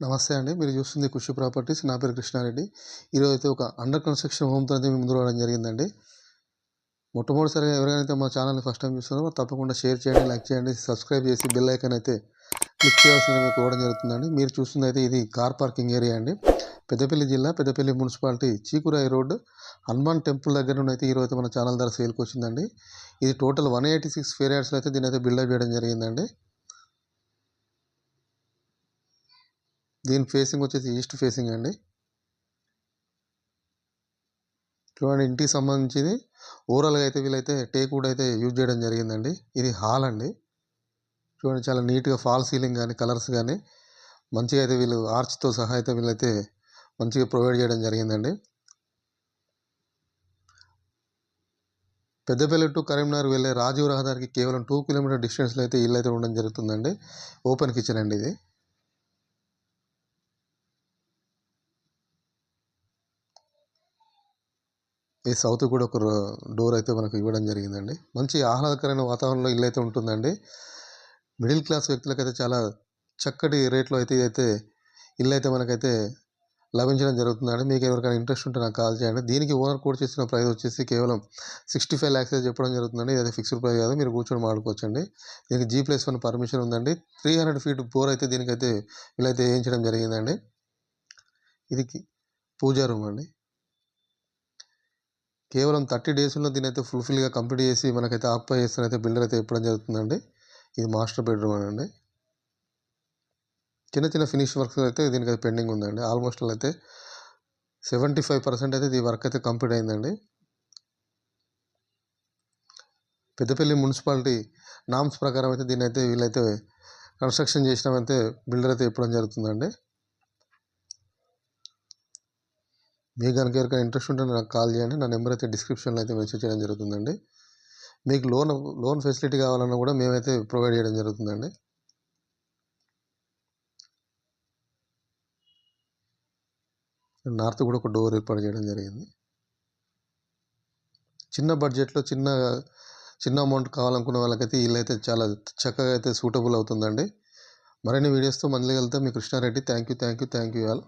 నమస్తే అండి. మీరు చూస్తుంది కృషి ప్రాపర్టీస్. నా పేరు కృష్ణారెడ్డి. ఈరోజు అయితే ఒక అండర్ కన్స్ట్రక్షన్ హోమ్తో అయితే మీ ముందు రావడం జరిగిందండి. మొట్టమొదటిసారిగా ఎవరైనా మా ఛానల్ని ఫస్ట్ టైం చూస్తున్నారో తప్పకుండా షేర్ చేయండి లైక్ చేయండి సబ్స్క్రైబ్ చేసి బెల్ ఐకాన్ అయితే క్లిక్ చేయాల్సింది మీకు ఇవ్వడం జరుగుతుందండి. మీరు చూస్తుంది అయితే ఇది కార్ పార్కింగ్ ఏరియా అండి. పెద్దపల్లి జిల్లా Peddapalli municipality Chikurai road Hanuman temple దగ్గర నుండి అయితే ఈరోజు అయితే మన ఛానల్ ద్వారా సేల్కి వచ్చిందండి. ఇది టోటల్ వన్ ఎయిటీ సిక్స్ ఫేర్ యార్డ్స్లో అయితే దీని అయితే బిల్డప్ చేయడం జరిగిందండి. దీని ఫేసింగ్ వచ్చేసి ఈస్ట్ ఫేసింగ్ అండి. చూడండి ఇంటికి సంబంధించింది. ఓవరాల్గా అయితే వీళ్ళైతే టేక్ వుడ్ అయితే యూజ్ చేయడం జరిగిందండి. ఇది హాల్ అండి. చూడండి చాలా నీట్గా ఫాల్ సీలింగ్ కానీ కలర్స్ కానీ మంచిగా అయితే వీళ్ళు ఆర్చ్తో సహా అయితే వీళ్ళైతే మంచిగా ప్రొవైడ్ చేయడం జరిగిందండి. పెద్దపల్లి టు కరీంనగర్ వెళ్ళే రాజీవ్ రహదారికి కేవలం టూ కిలోమీటర్ డిస్టెన్స్లో అయితే ఇల్లు అయితే ఉండడం జరుగుతుందండి. ఓపెన్ కిచెన్ అండి ఇది. ఈ సౌత్ కూడా ఒక డోర్ అయితే మనకు ఇవ్వడం జరిగిందండి. మంచి ఆహ్లాదకరమైన వాతావరణంలో ఇల్లు అయితే ఉంటుందండి. మిడిల్ క్లాస్ వ్యక్తులకైతే చాలా చక్కటి రేట్లో అయితే ఇదైతే ఇల్లు అయితే మనకైతే లభించడం జరుగుతుందండి. మీకు ఎవరికైనా ఇంట్రెస్ట్ ఉంటే నాకు కాల్ చేయండి. దీనికి ఓనర్ కూడా చేసిన ప్రైస్ వచ్చేసి కేవలం సిక్స్టీ ఫైవ్ ల్యాక్స్ అయితే చెప్పడం జరుగుతుందండి. ఇది ఫిక్స్డ్ ప్రైస్ కాదు మీరు కూర్చొని మాడుకోవచ్చండి దీనికి జీ ప్లస్ వన్ పర్మిషన్ ఉందండి. త్రీ హండ్రెడ్ ఫీట్ బోర్ అయితే దీనికైతే వీళ్ళైతే వేయించడం జరిగిందండి. ఇది పూజా రూమ్ అండి. కేవలం థర్టీ డేస్లో దీని అయితే ఫుల్ఫిల్గా కంప్లీట్ చేసి మనకైతే ఆక్యుపై చేస్తే అయితే బిల్డర్ అయితే ఇప్పడం జరుగుతుందండి. ఇది మాస్టర్ బెడ్రూమ్ అండి చిన్న చిన్న ఫినిష్ వర్క్స్ అయితే దీనికి అయితే పెండింగ్ ఉందండి. ఆల్మోస్ట్ అయితే సెవెంటీ ఫైవ్ పర్సెంట్ అయితే ఈ వర్క్ అయితే కంప్లీట్ అయిందండి. పెద్దపల్లి మున్సిపాలిటీ నామ్స్ ప్రకారం అయితే దీన్ని అయితే వీళ్ళైతే కన్స్ట్రక్షన్ చేసినామైతే బిల్డర్ అయితే ఇప్పడం జరుగుతుందండి. మీకు కనుక ఎవరికైనా ఇంట్రెస్ట్ ఉంటే నాకు కాల్ చేయండి. నా నెంబర్ అయితే డిస్క్రిప్షన్లో అయితే మెసేజ్ చేయడం జరుగుతుందండి. మీకు లోన్ లోన్ ఫెసిలిటీ కావాలన్నా కూడా మేమైతే ప్రొవైడ్ చేయడం జరుగుతుందండి. నార్త్ కూడా ఒక డోర్ ఏర్పాటు చేయడం జరిగింది. చిన్న బడ్జెట్లో చిన్న చిన్న అమౌంట్ కావాలనుకున్న వాళ్ళకైతే వీళ్ళైతే చాలా చక్కగా అయితే సూటబుల్ అవుతుందండి. మరిన్ని వీడియోస్తో మళ్ళీ వెళ్తే మీ Krishna Reddy. Thank you thank you thank you all.